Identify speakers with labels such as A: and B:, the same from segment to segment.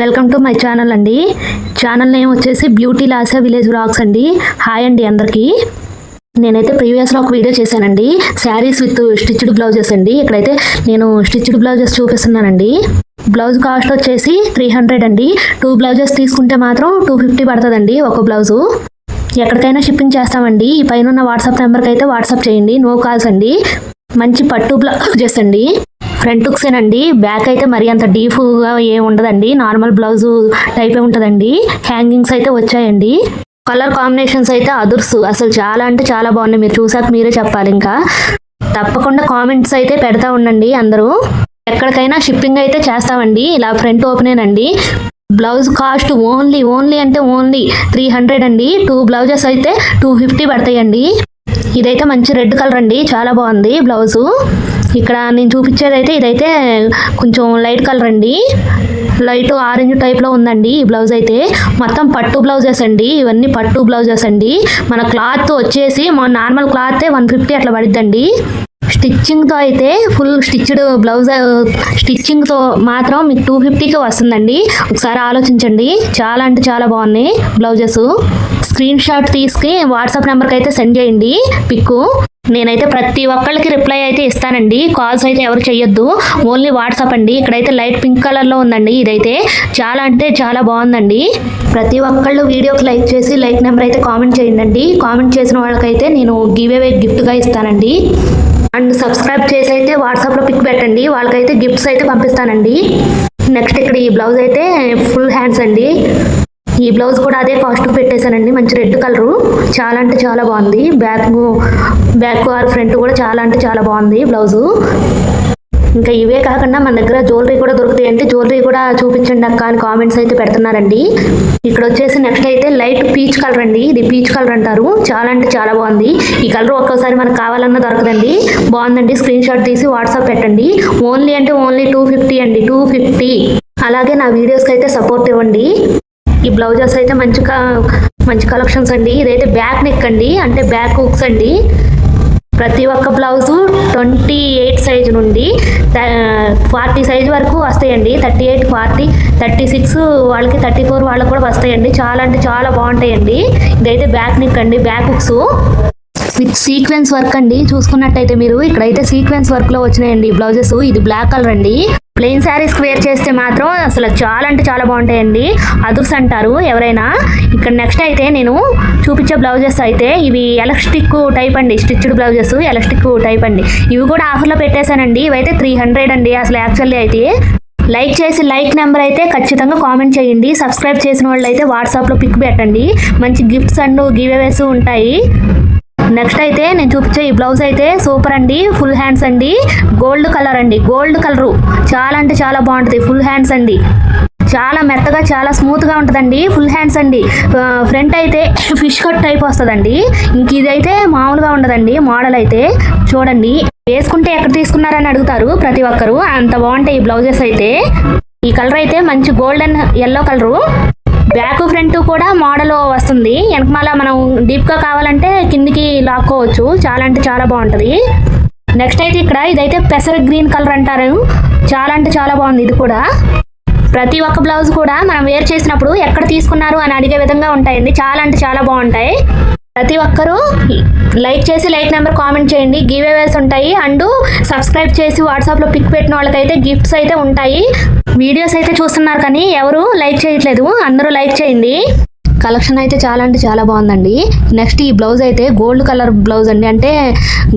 A: Welcome to my channel అండి. Channel name వచ్చేసి beauty Lasa village vlogs అండి. హాయ్ అండి అందరికీ. నేనైతే ప్రీవియస్లో ఒక వీడియో చేశానండి. శారీస్ విత్ స్టిచ్డ్ బ్లౌజెస్ అండి. ఇక్కడైతే నేను స్టిచ్డ్ బ్లౌజెస్ చూపిస్తున్నానండి. బ్లౌజ్ కాస్ట్ వచ్చేసి త్రీ హండ్రెడ్ అండి. టూ బ్లౌజెస్ తీసుకుంటే మాత్రం టూ ఫిఫ్టీ పడుతుందండి ఒక బ్లౌజు ఎక్కడికైనా షిప్పింగ్ చేస్తామండి. ఈ పైన ఉన్న వాట్సాప్ నెంబర్కి అయితే వాట్సాప్ చేయండి. నో కాల్స్ అండి. మంచి పట్టు బ్లౌజెస్ అండి. ఫ్రంట్ హుక్సేనండి బ్యాక్ అయితే మరి అంత డీఫ్గా ఏ ఉండదండి. నార్మల్ బ్లౌజ్ టైపే ఉంటుందండి. హ్యాంగింగ్స్ అయితే వచ్చాయండి. కలర్ కాంబినేషన్స్ అయితే అదుర్స్. అసలు చాలా అంటే చాలా బాగున్నాయి. మీరు చూసాక మీరే చెప్పాలి ఇంకా. తప్పకుండా కామెంట్స్ అయితే పెడతా ఉండండి అందరూ. ఎక్కడికైనా షిప్పింగ్ అయితే చేస్తామండి. ఇలా ఫ్రంట్ ఓపెనేనండి బ్లౌజ్ కాస్ట్ ఓన్లీ ఓన్లీ అంటే ఓన్లీ త్రీ హండ్రెడ్ అండి. టూ బ్లౌజెస్ అయితే టూ ఫిఫ్టీ పడతాయండి. ఇదైతే మంచి రెడ్ కలర్ అండి. చాలా బాగుంది బ్లౌజు. ఇక్కడ నేను చూపించేది అయితే ఇదైతే కొంచెం లైట్ కలర్ అండి. లైట్ ఆరెంజ్ టైప్లో ఉందండి ఈ బ్లౌజ్ అయితే. మొత్తం పట్టు బ్లౌజెస్ అండి. ఇవన్నీ పట్టు బ్లౌజెస్ అండి. మన క్లాత్ వచ్చేసి మన నార్మల్ క్లాతే వన్ ఫిఫ్టీ అట్లా పడిద్దండి. స్టిచ్చింగ్తో అయితే ఫుల్ స్టిచ్డ్ బ్లౌజ్ స్టిచ్చింగ్తో మాత్రం మీకు టూ ఫిఫ్టీకి వస్తుందండి. ఒకసారి ఆలోచించండి. చాలా అంటే చాలా బాగున్నాయి బ్లౌజెస్ స్క్రీన్ షాట్ తీసుకుని వాట్సాప్ నెంబర్కి అయితే సెండ్ చేయండి పిక్కు. నేనైతే ప్రతి ఒక్కళ్ళకి రిప్లై అయితే ఇస్తానండి. కాల్స్ అయితే ఎవరు చేయొద్దు ఓన్లీ వాట్సాప్ అండి. ఇక్కడైతే లైట్ పింక్ కలర్లో ఉందండి ఇదైతే. చాలా అంటే చాలా బాగుందండి. ప్రతి ఒక్కళ్ళు వీడియోకి లైక్ చేసి లైక్ నెంబర్ అయితే కామెంట్ చేయండి కామెంట్ చేసిన వాళ్ళకైతే నేను గివ్ అవే గిఫ్ట్గా ఇస్తానండి. అండ్ సబ్స్క్రైబ్ చేసి అయితే వాట్సాప్లో పిక్ పెట్టండి. వాళ్ళకైతే గిఫ్ట్స్ అయితే పంపిస్తానండి. నెక్స్ట్ ఇక్కడ ఈ బ్లౌజ్ అయితే ఫుల్ హ్యాండ్స్ అండి. ఈ బ్లౌజ్ కూడా అదే కాస్ట్ పెట్టేశానండి. మంచి రెడ్ కలరు. చాలా అంటే చాలా బాగుంది. బ్యాక్ బ్యాక్ ఆర్ ఫ్రంట్ కూడా చాలా అంటే చాలా బాగుంది బ్లౌజు. ఇంకా ఇవే కాకుండా మన దగ్గర జ్యువెలరీ కూడా దొరుకుతాయి అంటే జ్యువెలరీ కూడా చూపించండి అక్క అని కామెంట్స్ అయితే పెడుతున్నారండి. ఇక్కడ వచ్చేసి నెక్స్ట్ అయితే లైట్ పీచ్ కలర్ అండి. ఇది పీచ్ కలర్ అంటారు. చాలా అంటే చాలా బాగుంది. ఈ కలర్ ఒక్కోసారి మనకు కావాలన్నా దొరకదండి. బాగుందండి. స్క్రీన్ షాట్ తీసి వాట్సాప్ పెట్టండి. ఓన్లీ అంటే ఓన్లీ టూ ఫిఫ్టీ అండి. Two fifty. అలాగే నా వీడియోస్కి అయితే సపోర్ట్ ఇవ్వండి. ఈ బ్లౌజెస్ అయితే మంచి మంచి కలెక్షన్స్ అండి. ఇదైతే బ్యాక్ నెక్ అండి. అంటే బ్యాక్ హుక్స్ అండి. ప్రతి ఒక్క బ్లౌజు ట్వంటీ ఎయిట్ సైజు నుండి ఫార్టీ సైజ్ వరకు వస్తాయండి. Thirty eight forty thirty six వాళ్ళకి థర్టీ ఫోర్ వాళ్ళకి కూడా వస్తాయండి. చాలా అంటే చాలా బాగుంటాయండి. ఇదైతే బ్యాక్ నిక్ అండి. Back hooks. With sequence work అండి. చూసుకున్నట్టయితే మీరు ఇక్కడైతే సీక్వెన్స్ వర్క్లో వచ్చినాయండి బ్లౌజెస్. ఇది బ్లాక్ కలర్ అండి. ప్లెయిన్ శారీస్ వేర్ చేస్తే మాత్రం అసలు చాలా అంటే చాలా బాగుంటాయండి. అదుర్స్ అంటారు ఎవరైనా. ఇక్కడ నెక్స్ట్ అయితే నేను చూపించే బ్లౌజెస్ అయితే ఇవి ఎలాస్టిక్ టైప్ అండి. స్టిచ్డ్ బ్లౌజెస్ ఎలాస్టిక్ టైప్ అండి. ఇవి కూడా ఆఫర్లో పెట్టేశానండి. ఇవైతే త్రీ హండ్రెడ్ అండి అసలు యాక్చువల్లీ అయితే. లైక్ చేసి లైక్ నెంబర్ అయితే ఖచ్చితంగా కామెంట్ చేయండి. సబ్స్క్రైబ్ చేసిన వాళ్ళు అయితే వాట్సాప్లో పిక్ పెట్టండి. మంచి గిఫ్ట్స్ అండ్ గివ్ అవేస్ ఉంటాయి. నెక్స్ట్ అయితే నేను చూపించే ఈ బ్లౌజ్ అయితే సూపర్ అండి. ఫుల్ హ్యాండ్స్ అండి. గోల్డ్ కలర్ అండి. గోల్డ్ కలరు చాలా అంటే చాలా బాగుంటుంది. ఫుల్ హ్యాండ్స్ అండి. చాలా మెత్తగా చాలా స్మూత్గా ఉంటుందండి. ఫుల్ హ్యాండ్స్ అండి. ఫ్రంట్ అయితే ఫిష్ కట్ టైప్ వస్తుందండి. ఇంక ఇదైతే మామూలుగా ఉండదండి. మోడల్ అయితే. చూడండి. వేసుకుంటే ఎక్కడ తీసుకున్నారని అడుగుతారు ప్రతి ఒక్కరు. అంత బాగుంటాయి ఈ బ్లౌజెస్ అయితే. ఈ కలర్ అయితే మంచి golden yellow colour back front కూడా మోడల్ వస్తుంది. వెనకమాల మనం డీప్గా కావాలంటే కిందికి లాక్కోవచ్చు చాలా అంటే చాలా బాగుంటుంది. నెక్స్ట్ అయితే ఇక్కడ ఇదైతే పెసర గ్రీన్ కలర్ అంటారు. చాలా అంటే చాలా బాగుంది ఇది కూడా. ప్రతి ఒక్క బ్లౌజ్ కూడా మనం వేర్ చేసినప్పుడు ఎక్కడ తీసుకున్నారు అని అడిగే విధంగా ఉంటాయండి. చాలా అంటే చాలా బాగుంటాయి. ప్రతి ఒక్కరూ లైక్ చేసి లైక్ నెంబర్ కామెంట్ చేయండి. గివ్ అవేస్ ఉంటాయి. అండ్ సబ్స్క్రైబ్ చేసి వాట్సాప్లో పిక్ పెట్టిన వాళ్ళకైతే గిఫ్ట్స్ అయితే ఉంటాయి. వీడియోస్ అయితే చూస్తున్నారు కానీ ఎవరు లైక్ చేయట్లేదు. అందరూ లైక్ చేయండి. కలెక్షన్ అయితే చాలా అంటే చాలా బాగుందండి. నెక్స్ట్ ఈ బ్లౌజ్ అయితే గోల్డ్ కలర్ బ్లౌజ్ అండి. అంటే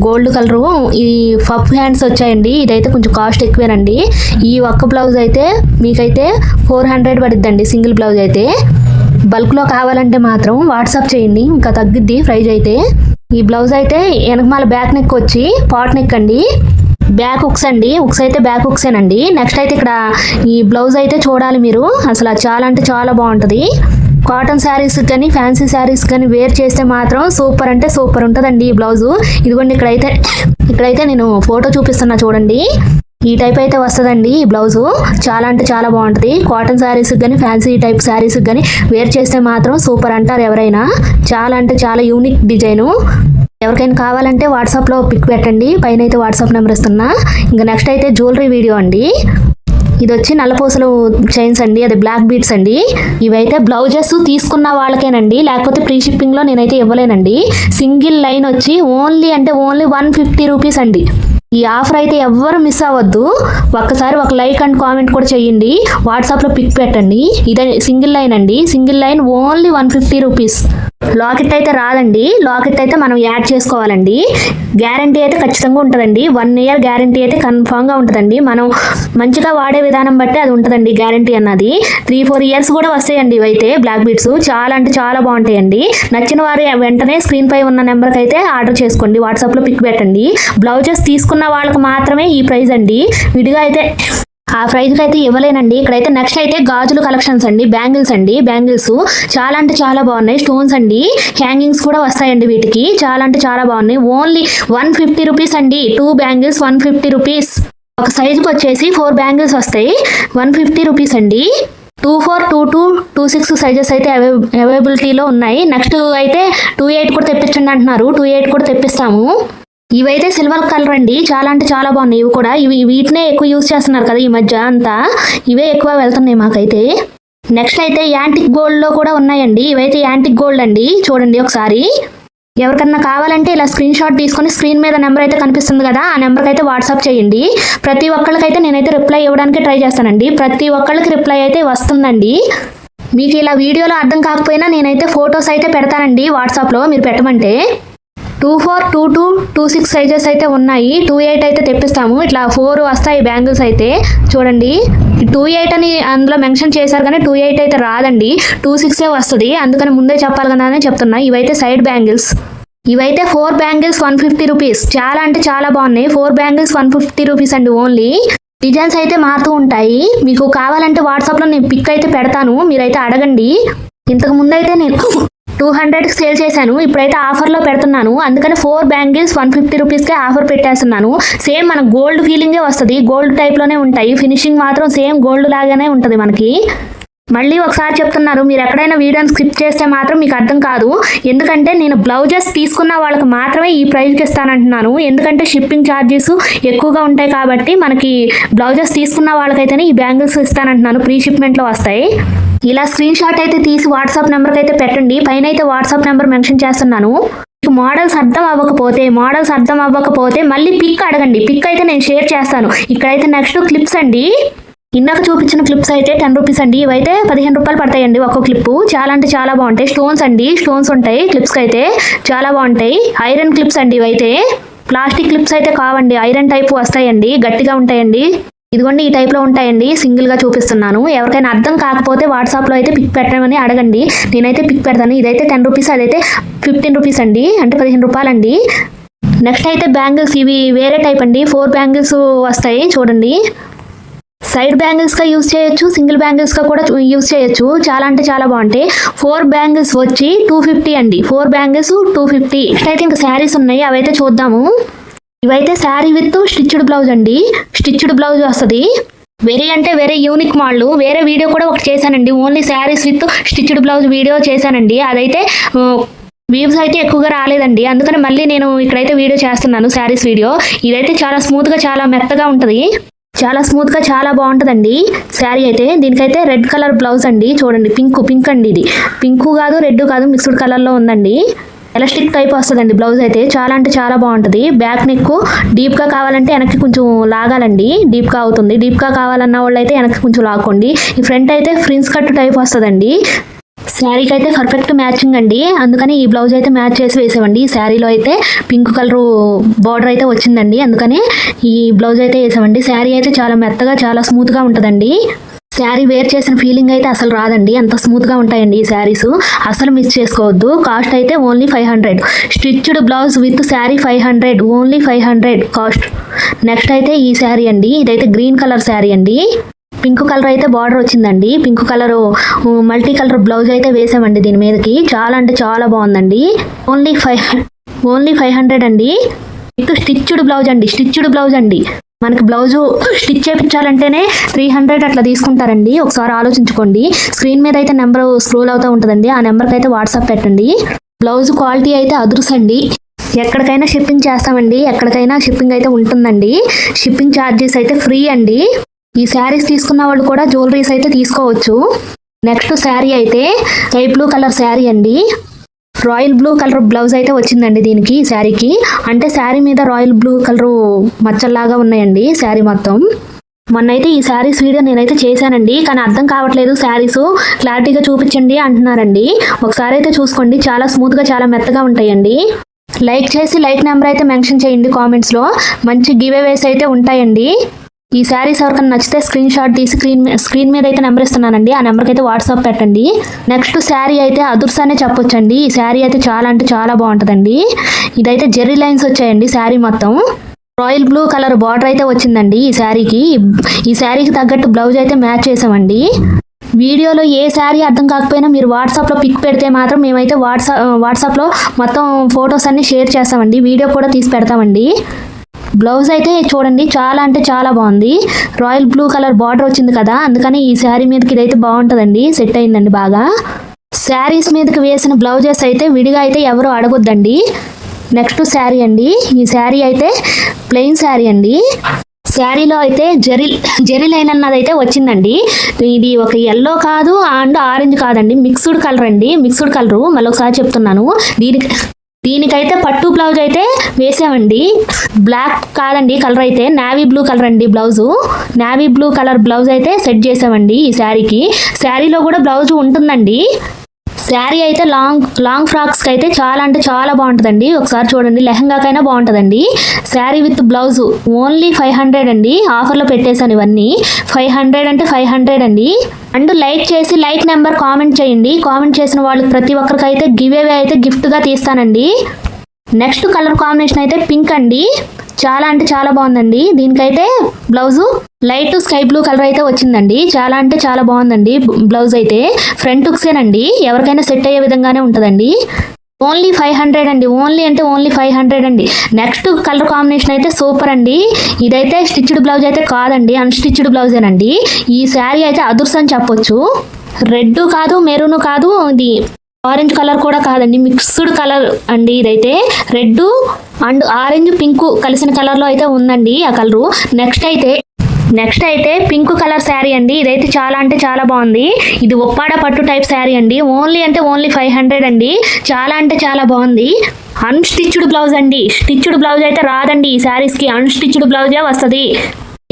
A: గోల్డ్ కలరు. ఈ ఫఫ్ హ్యాండ్స్ వచ్చాయండి. ఇదైతే కొంచెం కాస్ట్ ఎక్కువేనండి. ఈ ఒక్క బ్లౌజ్ అయితే మీకైతే ఫోర్ హండ్రెడ్ పడిద్దండి సింగిల్ బ్లౌజ్ అయితే. బల్క్లో కావాలంటే మాత్రం వాట్సాప్ చేయండి ఇంకా తగ్గిద్ది ప్రైజ్ అయితే. ఈ బ్లౌజ్ అయితే వెనకమాల బ్యాక్ నెక్ వచ్చి పాట్ నెక్ అండి. బ్యాక్ ఉక్స్ అండి ఉక్స్ అయితే బ్యాక్ ఉక్సేనండి నెక్స్ట్ అయితే ఇక్కడ ఈ బ్లౌజ్ అయితే చూడాలి మీరు. అసలు చాలా అంటే చాలా బాగుంటుంది. కాటన్ శారీస్ కానీ ఫ్యాన్సీ శారీస్ కానీ వేర్ చేస్తే మాత్రం సూపర్ అంటే సూపర్ ఉంటుందండి ఈ బ్లౌజు. ఇదిగోండి ఇక్కడైతే ఇక్కడైతే నేను ఫోటో చూపిస్తున్నా చూడండి. ఈ టైప్ అయితే వస్తుందండి ఈ బ్లౌజు చాలా అంటే చాలా బాగుంటుంది. కాటన్ శారీస్ కానీ ఫ్యాన్సీ టైప్ శారీస్ కానీ వేర్ చేస్తే మాత్రం సూపర్ అంటారు ఎవరైనా. చాలా అంటే చాలా యూనిక్ డిజైను ఎవరికైనా కావాలంటే వాట్సాప్లో పిక్ పెట్టండి. పైన అయితే వాట్సాప్ నెంబర్ ఇస్తున్నా. ఇంకా నెక్స్ట్ అయితే జ్యువెలరీ వీడియో అండి. ఇది వచ్చి నల్లపూసలు చైన్స్ అండి. అది బ్లాక్ బీట్స్ అండి. ఇవైతే బ్లౌజెస్ తీసుకున్న వాళ్ళకేనండి. లేకపోతే ప్రీ షిప్పింగ్లో నేనైతే ఇవ్వలేనండి. సింగిల్ లైన్ వచ్చి ఓన్లీ అంటే ఓన్లీ వన్ ఫిఫ్టీ రూపీస్ అండి. ఈ ఆఫర్ అయితే ఎవ్వరు మిస్ అవ్వద్దు. ఒక్కసారి ఒక లైక్ అండ్ కామెంట్ కూడా చేయండి. వాట్సాప్లో పిక్ పెట్టండి. ఇదే సింగిల్ లైన్ అండి. Single line only one fifty rupees. Locket అయితే రాదండి. లాకెట్ అయితే మనం యాడ్ చేసుకోవాలండి. గ్యారంటీ అయితే ఖచ్చితంగా ఉంటుందండి. వన్ ఇయర్ గ్యారంటీ అయితే కన్ఫామ్గా ఉంటుందండి. మనం మంచిగా వాడే విధానం బట్టి అది ఉంటుందండి గ్యారంటీ అన్నది. త్రీ ఫోర్ ఇయర్స్ కూడా వస్తాయండి ఇవైతే బ్లాక్ బీట్స్. చాలా అంటే చాలా బాగుంటాయండి. నచ్చిన వారు వెంటనే స్క్రీన్ పై ఉన్న నెంబర్కి అయితే ఆర్డర్ చేసుకోండి. వాట్సాప్లో పిక్ పెట్టండి. బ్లౌజెస్ తీసుకున్న వాళ్ళకి మాత్రమే ఈ ప్రైస్ అండి. విడిగా అయితే ఆ ప్రైజ్కి అయితే ఇవ్వలేనండి. ఇక్కడైతే నెక్స్ట్ అయితే గాజులు కలెక్షన్స్ అండి. బ్యాంగిల్స్ అండి. బ్యాంగిల్స్ చాలా అంటే చాలా బాగున్నాయి. స్టోన్స్ అండి. హ్యాంగింగ్స్ కూడా వస్తాయండి వీటికి. చాలా అంటే చాలా బాగున్నాయి. ఓన్లీ వన్ ఫిఫ్టీ రూపీస్ అండి. Two bangles one fifty rupees. ఒక సైజుకి వచ్చేసి ఫోర్ బ్యాంగిల్స్ వస్తాయి. వన్ ఫిఫ్టీ రూపీస్ అండి. Two four two two two six sizes అయితే అవై అవైలబిలిటీలో ఉన్నాయి. నెక్స్ట్ అయితే టూ ఎయిట్ కూడా తెప్పించండి అంటున్నారు. టూ ఎయిట్ కూడా తెప్పిస్తాము. ఇవైతే సిల్వర్ కలర్ అండి. చాలా అంటే చాలా బాగున్నాయి. ఇవి కూడా ఇవి వీటినే ఎక్కువ యూజ్ చేస్తున్నారు కదా ఈ మధ్య అంతా. ఇవే ఎక్కువ వెళ్తున్నాయి మాకైతే. నెక్స్ట్ అయితే యాంటిక్ గోల్డ్లో కూడా ఉన్నాయండి. ఇవైతే యాంటిక్ గోల్డ్ అండి. చూడండి ఒకసారి. ఎవరికన్నా కావాలంటే ఇలా స్క్రీన్ షాట్ తీసుకొని స్క్రీన్ మీద నెంబర్ అయితే కనిపిస్తుంది కదా ఆ నెంబర్కి అయితే వాట్సాప్ చేయండి. ప్రతి ఒక్కరికైతే నేనైతే రిప్లై ఇవ్వడానికి ట్రై చేస్తానండి. ప్రతి ఒక్కరికి రిప్లై అయితే వస్తుందండి. మీకు ఇలా వీడియోలో అర్థం కాకపోయినా నేనైతే ఫొటోస్ అయితే పెడతానండి వాట్సాప్లో మీరు పెట్టమంటే. Two four two two two six sizes అయితే ఉన్నాయి. టూ ఎయిట్ అయితే తెప్పిస్తాము. ఇట్లా ఫోర్ వస్తాయి బ్యాంగిల్స్ అయితే. చూడండి. టూ ఎయిట్ అని అందులో మెన్షన్ చేశారు కానీ టూ ఎయిట్ అయితే రాదండి. టూ సిక్సే వస్తుంది. అందుకని ముందే చెప్పాలి కదా అని చెప్తున్నా. ఇవైతే సైడ్ బ్యాంగిల్స్. ఇవైతే four bangles one fifty rupees. చాలా అంటే చాలా బాగున్నాయి. Four bangles one fifty rupees అండి ఓన్లీ. డిజైన్స్ అయితే మారుతూ ఉంటాయి. మీకు కావాలంటే వాట్సాప్లో నేను పిక్ అయితే పెడతాను. మీరైతే అడగండి. ఇంతకు ముందు అయితే నేను టూ హండ్రెడ్కి సేల్ చేశాను. ఇప్పుడైతే ఆఫర్లో పెడుతున్నాను. అందుకని ఫోర్ బ్యాంగిల్స్ వన్ ఫిఫ్టీ రూపీస్కే ఆఫర్ పెట్టేస్తున్నాను. సేమ్ మన గోల్డ్ ఫీలింగే వస్తుంది. గోల్డ్ టైప్లోనే ఉంటాయి. ఫినిషింగ్ మాత్రం సేమ్ గోల్డ్ లాగానే ఉంటుంది మనకి. మళ్ళీ ఒకసారి చెప్తున్నారు మీరు ఎక్కడైనా వీడియోని స్కిప్ చేస్తే మాత్రం మీకు అర్థం కాదు. ఎందుకంటే నేను బ్లౌజెస్ తీసుకున్న వాళ్ళకి మాత్రమే ఈ ప్రైస్కి ఇస్తానంటున్నాను. ఎందుకంటే షిప్పింగ్ ఛార్జెస్ ఎక్కువగా ఉంటాయి కాబట్టి మనకి బ్లౌజెస్ తీసుకున్న వాళ్ళకైతేనే ఈ బ్యాంగిల్స్ ఇస్తానంటున్నాను. ప్రీ షిప్మెంట్లో వస్తాయి. ఇలా స్క్రీన్ షాట్ అయితే తీసి వాట్సాప్ నెంబర్కి అయితే పెట్టండి. పైన అయితే వాట్సాప్ నెంబర్ మెన్షన్ చేస్తున్నాను. మీకు మోడల్స్ అర్థం అవ్వకపోతే మోడల్స్ అర్థం అవ్వకపోతే మళ్ళీ పిక్ అడగండి. పిక్ అయితే నేను షేర్ చేస్తాను. ఇక్కడైతే నెక్స్ట్ క్లిప్స్ అండి. ఇందాక చూపించిన క్లిప్స్ అయితే టెన్ రూపీస్ అండి. ఇవైతే పదిహేను రూపాయలు పడతాయండి ఒక్కో క్లిప్పు చాలా అంటే చాలా బాగుంటాయి. స్టోన్స్ అండి. స్టోన్స్ ఉంటాయి క్లిప్స్కి అయితే. చాలా బాగుంటాయి. ఐరన్ క్లిప్స్ అండి ఇవైతే. ప్లాస్టిక్ క్లిప్స్ అయితే కావండి. ఐరన్ టైప్ వస్తాయండి. గట్టిగా ఉంటాయండి. ఇదిగోండి ఈ టైప్లో ఉంటాయండి. సింగిల్గా చూపిస్తున్నాను. ఎవరికైనా అర్థం కాకపోతే వాట్సాప్లో అయితే పిక్ పెట్టమని అడగండి. నేనైతే పిక్ పెడతాను. ఇదైతే టెన్ రూపీస్ అదైతే ఫిఫ్టీన్ రూపీస్ అండి. అంటే పదిహేను రూపాయలండి. నెక్స్ట్ అయితే బ్యాంగిల్స్. ఇవి వేరే టైప్ అండి. ఫోర్ బ్యాంగిల్స్ వస్తాయి. చూడండి. సైడ్ బ్యాంగిల్స్గా యూజ్ చేయొచ్చు సింగిల్ బ్యాంగిల్స్గా కూడా యూజ్ చేయొచ్చు. చాలా అంటే చాలా బాగుంటాయి. ఫోర్ బ్యాంగిల్స్ వచ్చి టూ ఫిఫ్టీ అండి. Four bangles two fifty. Next అయితే ఇంకా శారీస్ ఉన్నాయి. అవైతే చూద్దాము. ఇవైతే శారీ విత్ స్టిచ్డ్ బ్లౌజ్ అండి. స్టిచ్డ్ బ్లౌజ్ వస్తుంది. వెరీ అంటే వెరీ యూనిక్ మోడల్ వేరే వీడియో కూడా ఒకటి చేశానండి. Only saris with stitched blouse video చేశానండి. అదైతే వ్యూస్ అయితే ఎక్కువగా రాలేదండి. అందుకని మళ్ళీ నేను ఇక్కడైతే వీడియో చేస్తున్నాను శారీస్ వీడియో. ఇదైతే చాలా స్మూత్గా చాలా మెత్తగా ఉంటుంది. చాలా స్మూత్గా చాలా బాగుంటుందండి శారీ అయితే. దీనికైతే రెడ్ కలర్ బ్లౌజ్ అండి. చూడండి పింక్ పింక్ అండి ఇది. పింక్ కాదు రెడ్ కాదు మిక్స్డ్ కలర్లో ఉందండి. ఎలాస్టిక్ టైప్ వస్తుందండి బ్లౌజ్ అయితే. చాలా అంటే చాలా బాగుంటుంది. బ్యాక్ నెక్ డీప్గా కావాలంటే వెనక్కి కొంచెం లాగాలండి. డీప్గా అవుతుంది. డీప్గా కావాలన్న వాళ్ళు అయితే వెనక్కి కొంచెం లాక్కోండి. ఈ ఫ్రంట్ అయితే ఫ్రిన్స్ కట్ టైప్ వస్తుందండి. శారీకి అయితే పర్ఫెక్ట్ మ్యాచింగ్ అండి. అందుకని ఈ బ్లౌజ్ అయితే మ్యాచ్ చేసి వేసామండి. ఈ శారీలో అయితే పింక్ కలర్ బార్డర్ అయితే వచ్చిందండి. అందుకని ఈ బ్లౌజ్ అయితే వేసామండి. శారీ అయితే చాలా మెత్తగా చాలా స్మూత్గా ఉంటుందండి. శారీ వేర్ చేసిన ఫీలింగ్ అయితే అసలు రాదండి. అంత స్మూత్గా ఉంటాయండి ఈ శారీస్. అసలు మిస్ చేసుకోవద్దు. కాస్ట్ అయితే only five hundred stitched blouse with sari five hundred only five hundred cost next అయితే ఈ శారీ అండి. ఇదైతే గ్రీన్ కలర్ శారీ అండి. పింక్ కలర్ అయితే బార్డర్ వచ్చిందండి. Pink colour multi colour blouse అయితే వేసామండి దీని మీదకి. చాలా అంటే చాలా బాగుందండి. Only five only five hundred అండి. విత్ స్టిచ్డ్ బ్లౌజ్ అండి. స్టిచ్డ్ బ్లౌజ్ అండి. మనకి బ్లౌజు స్టిచ్ చేయించాలంటేనే త్రీ హండ్రెడ్ అట్లా తీసుకుంటారండి. ఒకసారి ఆలోచించుకోండి. స్క్రీన్ మీద అయితే నెంబర్ స్క్రోల్ అవుతూ ఉంటుందండి. ఆ నెంబర్కి అయితే వాట్సాప్ పెట్టండి. బ్లౌజ్ క్వాలిటీ అయితే అదురుసండి. ఎక్కడికైనా షిప్పింగ్ చేస్తామండి. ఎక్కడికైనా షిప్పింగ్ అయితే ఉంటుందండి. షిప్పింగ్ ఛార్జెస్ అయితే ఫ్రీ అండి. ఈ శారీస్ తీసుకున్న వాళ్ళు కూడా జ్యువెలరీస్ అయితే తీసుకోవచ్చు. నెక్స్ట్ శారీ అయితే స్కై బ్లూ కలర్ శారీ అండి. రాయల్ బ్లూ కలర్ బ్లౌజ్ అయితే వచ్చిందండి దీనికి శారీకి. అంటే శారీ మీద రాయల్ బ్లూ కలర్ మచ్చల్లాగా ఉన్నాయండి శారీ మొత్తం. మొన్నైతే ఈ శారీస్ వీడియో నేనైతే చేశానండి కానీ అర్థం కావట్లేదు శారీస్. క్లారిటీగా చూపించండి అంటున్నారండి. ఒకసారి అయితే చూసుకోండి చాలా స్మూత్గా చాలా మెత్తగా ఉంటాయండి. లైక్ చేసి లైక్ నెంబర్ అయితే మెన్షన్ చేయండి కామెంట్స్లో. మంచి గివ్ అవేస్ అయితే ఉంటాయండి. ఈ శారీస్ ఎవరికైనా నచ్చితే స్క్రీన్ షాట్ తీసి స్క్రీన్ స్క్రీన్ మీద అయితే నెంబర్ ఇస్తున్నానండి. ఆ నెంబర్కి అయితే వాట్సాప్ పెట్టండి. నెక్స్ట్ శారీ అయితే అదుర్స్ అనే చెప్పొచ్చండి. ఈ శారీ అయితే చాలా అంటే చాలా బాగుంటుందండి. ఇదైతే జెర్రీ లైన్స్ వచ్చాయండి శారీ మొత్తం. రాయల్ బ్లూ కలర్ బార్డర్ అయితే వచ్చిందండి ఈ శారీకి. ఈ శారీకి తగ్గట్టు బ్లౌజ్ అయితే మ్యాచ్ చేసామండి. వీడియోలో ఏ శారీ అర్థం కాకపోయినా మీరు వాట్సాప్లో పిక్ పెడితే మాత్రం మేమైతే వాట్సాప్ వాట్సాప్లో మొత్తం ఫొటోస్ అన్నీ షేర్ చేస్తామండి. వీడియో కూడా తీసి పెడతామండి. బ్లౌజ్ అయితే చూడండి చాలా అంటే చాలా బాగుంది. రాయల్ బ్లూ కలర్ బార్డర్ వచ్చింది కదా అందుకని ఈ శారీ మీదకి ఇదైతే బాగుంటుందండి సెట్ అయిందండి బాగా. శారీస్ మీదకి వేసిన బ్లౌజెస్ అయితే విడిగా అయితే ఎవరు అడగొద్దండి. నెక్స్ట్ శారీ అండి ఈ శారీ అయితే ప్లెయిన్ శారీ అండి. శారీలో అయితే జెరిల్ జెరీ అయినన్నదైతే అన్నది అయితే వచ్చిందండి. ఇది ఒక ఎల్లో కాదు అండ్ ఆరెంజ్ కాదండి. మిక్స్డ్ కలర్ అండి మిక్స్డ్ కలర్ మళ్ళీ ఒకసారి చెప్తున్నాను. దీనికి దీనికైతే పట్టు బ్లౌజ్ అయితే వేసామండి. బ్లాక్ కాదండి కలర్ అయితే నావీ బ్లూ కలర్ అండి blouse. Navy blue colour blouse అయితే సెట్ చేసామండి ఈ శారీకి. శారీలో కూడా బ్లౌజ్ ఉంటుందండి. శారీ అయితే లాంగ్ లాంగ్ ఫ్రాక్స్కి అయితే చాలా అంటే చాలా బాగుంటుందండి. ఒకసారి చూడండి లెహంగాకైనా బాగుంటుందండి. Sari with blouse only five hundred అండి. ఆఫర్లో పెట్టేశాను ఇవన్నీ. ఫైవ్ హండ్రెడ్ అంటే ఫైవ్ హండ్రెడ్ అండి. అండ్ లైక్ చేసి లైక్ నెంబర్ కామెంట్ చేయండి. కామెంట్ చేసిన వాళ్ళకి ప్రతి ఒక్కరికైతే గివ్ అవే అయితే గిఫ్ట్గా తీస్తానండి. నెక్స్ట్ కలర్ కాంబినేషన్ అయితే పింక్ అండి. చాలా అంటే చాలా బాగుందండి. దీనికైతే blouse light sky blue colour అయితే వచ్చిందండి. చాలా అంటే చాలా బాగుందండి. బ్లౌజ్ అయితే ఫ్రంట్ ఉక్సేనండి ఎవరికైనా సెట్ అయ్యే విధంగానే ఉంటుందండి. ఓన్లీ ఫైవ్ హండ్రెడ్ అండి. ఓన్లీ అంటే ఓన్లీ ఫైవ్ హండ్రెడ్ అండి. నెక్స్ట్ కలర్ కాంబినేషన్ అయితే సూపర్ అండి. ఇదైతే స్టిచ్డ్ బ్లౌజ్ అయితే కాదండి. అన్స్టిచ్డ్ బ్లౌజేనండి. ఈ శారీ అయితే అదుర్స్ అని చెప్పొచ్చు. రెడ్ కాదు మెరూన్ కాదు ఇది ఆరెంజ్ కలర్ కూడా కాదండి. మిక్స్డ్ కలర్ అండి ఇదైతే. రెడ్ అండ్ ఆరెంజ్ పింక్ కలిసిన కలర్లో అయితే ఉందండి ఆ కలరు. నెక్స్ట్ అయితే నెక్స్ట్ అయితే పింక్ కలర్ శారీ అండి. ఇదైతే చాలా అంటే చాలా బాగుంది. ఇది ఒప్పాడ పట్టు టైప్ శారీ అండి. ఓన్లీ అంటే ఓన్లీ ఫైవ్ హండ్రెడ్ అండి. చాలా అంటే చాలా బాగుంది. అన్స్టిచ్డ్ బ్లౌజ్ అండి. స్టిచ్డ్ బ్లౌజ్ అయితే రాదండి ఈ శారీస్కి. అన్స్టిచ్డ్ బ్లౌజే వస్తుంది.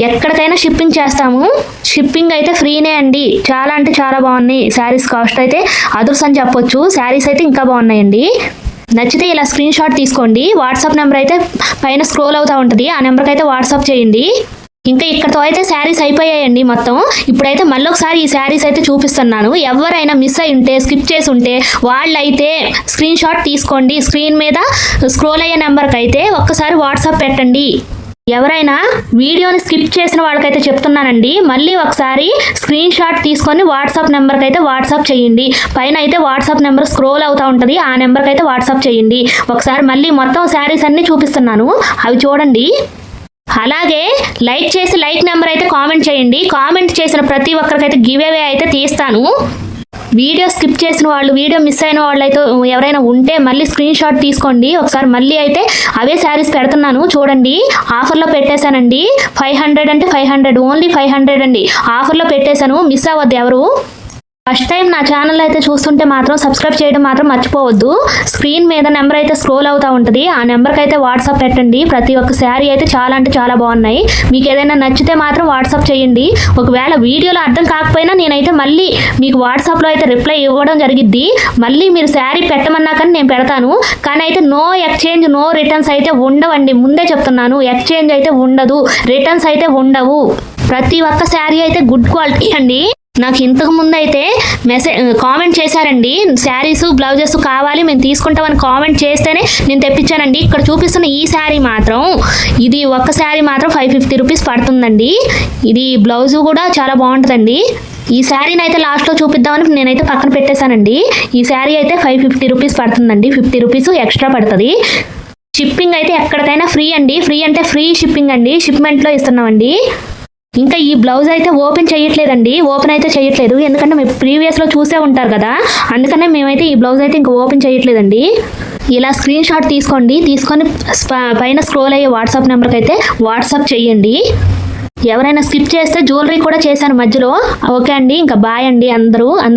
A: ఎక్కడికైనా షిప్పింగ్ చేస్తాము. షిప్పింగ్ అయితే ఫ్రీనే అండి. చాలా అంటే చాలా బాగున్నాయి శారీస్ కాస్ట్ అయితే. అదుర్స్ అని చెప్పొచ్చు. శారీస్ అయితే ఇంకా బాగున్నాయండి. నచ్చితే ఇలా స్క్రీన్ షాట్ తీసుకోండి. వాట్సాప్ నెంబర్ అయితే పైన స్క్రోల్ అవుతూ ఉంటుంది. ఆ నెంబర్కి అయితే వాట్సాప్ చేయండి. ఇంకా ఇక్కడతో అయితే శారీస్ అయిపోయాయండి మొత్తం. ఇప్పుడైతే మళ్ళీ ఒకసారి ఈ శారీస్ అయితే చూపిస్తున్నాను. ఎవరైనా మిస్ అయి ఉంటే స్కిప్ చేసి ఉంటే వాళ్ళైతే స్క్రీన్ షాట్ తీసుకోండి. స్క్రీన్ మీద స్క్రోల్ అయ్యే నెంబర్కి అయితే ఒక్కసారి వాట్సాప్ పెట్టండి. ఎవరైనా వీడియోని స్కిప్ చేసిన వాళ్ళకైతే చెప్తున్నానండి. మళ్ళీ ఒకసారి స్క్రీన్ షాట్ తీసుకొని వాట్సాప్ నెంబర్కి అయితే వాట్సాప్ చేయండి. పైన అయితే వాట్సాప్ నెంబర్ స్క్రోల్ అవుతూ ఉంటుంది. ఆ నెంబర్కి అయితే వాట్సాప్ చేయండి. ఒకసారి మళ్ళీ మొత్తం శారీస్ అన్నీ చూపిస్తున్నాను. అవి చూడండి. అలాగే లైక్ చేసి లైక్ నెంబర్ అయితే కామెంట్ చేయండి. కామెంట్ చేసిన ప్రతి ఒక్కరికైతే గివ్అవే అయితే తీస్తాను. వీడియో స్కిప్ చేసిన వాళ్ళు వీడియో మిస్ అయిన వాళ్ళు అయితే ఎవరైనా ఉంటే మళ్ళీ స్క్రీన్ షాట్ తీసుకోండి. ఒకసారి మళ్ళీ అయితే అవే శారీస్ పెడుతున్నాను. చూడండి ఆఫర్లో పెట్టేశానండి. ఫైవ్ హండ్రెడ్ అంటే five hundred only five hundred అండి. ఆఫర్లో పెట్టేశాను. మిస్ అవ్వద్దు ఎవరు. ఫస్ట్ టైం నా ఛానల్ అయితే చూస్తుంటే మాత్రం సబ్స్క్రైబ్ చేయడం మాత్రం మర్చిపోవద్దు. స్క్రీన్ మీద నెంబర్ అయితే స్క్రోల్ అవుతూ ఉంటుంది. ఆ నెంబర్కి అయితే వాట్సాప్ పెట్టండి. ప్రతి ఒక్క శారీ అయితే చాలా అంటే చాలా బాగున్నాయి. మీకు ఏదైనా నచ్చితే మాత్రం వాట్సాప్ చేయండి. ఒకవేళ వీడియోలో అర్థం కాకపోయినా నేనైతే మళ్ళీ మీకు వాట్సాప్లో అయితే రిప్లై ఇవ్వడం జరిగిద్ది. మళ్ళీ మీరు శారీ పెట్టమన్నా కానీ నేను పెడతాను. కానీ అయితే నో ఎక్స్చేంజ్ నో రిటర్న్స్ అయితే ఉండవండి. ముందే చెప్తున్నాను. ఎక్స్చేంజ్ అయితే ఉండదు. రిటర్న్స్ అయితే ఉండవు. ప్రతి ఒక్క శారీ అయితే గుడ్ క్వాలిటీ అండి. నాకు ఇంతకు ముందు అయితే మెసేజ్ కామెంట్ చేశారండి శారీస్ బ్లౌజెస్ కావాలి మేము తీసుకుంటామని కామెంట్ చేస్తేనే నేను తెప్పించానండి. ఇక్కడ చూపిస్తున్న ఈ శారీ మాత్రం ఇది ఒక్క శారీ మాత్రం ఫైవ్ ఫిఫ్టీ రూపీస్ పడుతుందండి. ఇది బ్లౌజ్ కూడా చాలా బాగుంటుందండి. ఈ శారీని అయితే లాస్ట్లో చూపిద్దామని నేనైతే పక్కన పెట్టేశానండి. ఈ శారీ అయితే ఫైవ్ ఫిఫ్టీ రూపీస్ పడుతుందండి. ఫిఫ్టీ రూపీస్ ఎక్స్ట్రా పడుతుంది. షిప్పింగ్ అయితే ఎక్కడికైనా ఫ్రీ అండి. ఫ్రీ అంటే ఫ్రీ షిప్పింగ్ అండి. షిప్మెంట్లో ఇస్తున్నామండి. ఇంకా ఈ బ్లౌజ్ అయితే ఓపెన్ చేయట్లేదండి. ఓపెన్ అయితే చేయట్లేదు. ఎందుకంటే మీరు ప్రీవియస్లో చూసే ఉంటారు కదా. అందుకనే మేమైతే ఈ బ్లౌజ్ అయితే ఇంకా ఓపెన్ చేయట్లేదండి. ఇలా స్క్రీన్ షాట్ తీసుకోండి. తీసుకొని పైన స్క్రోల్ అయ్యే వాట్సాప్ నెంబర్కి అయితే వాట్సాప్ చేయండి ఎవరైనా స్కిప్ చేస్తే జ్యువెలరీ కూడా చేశాను మధ్యలో. ఓకే అండి. ఇంకా బాయ్ అండి అందరూ. అందరూ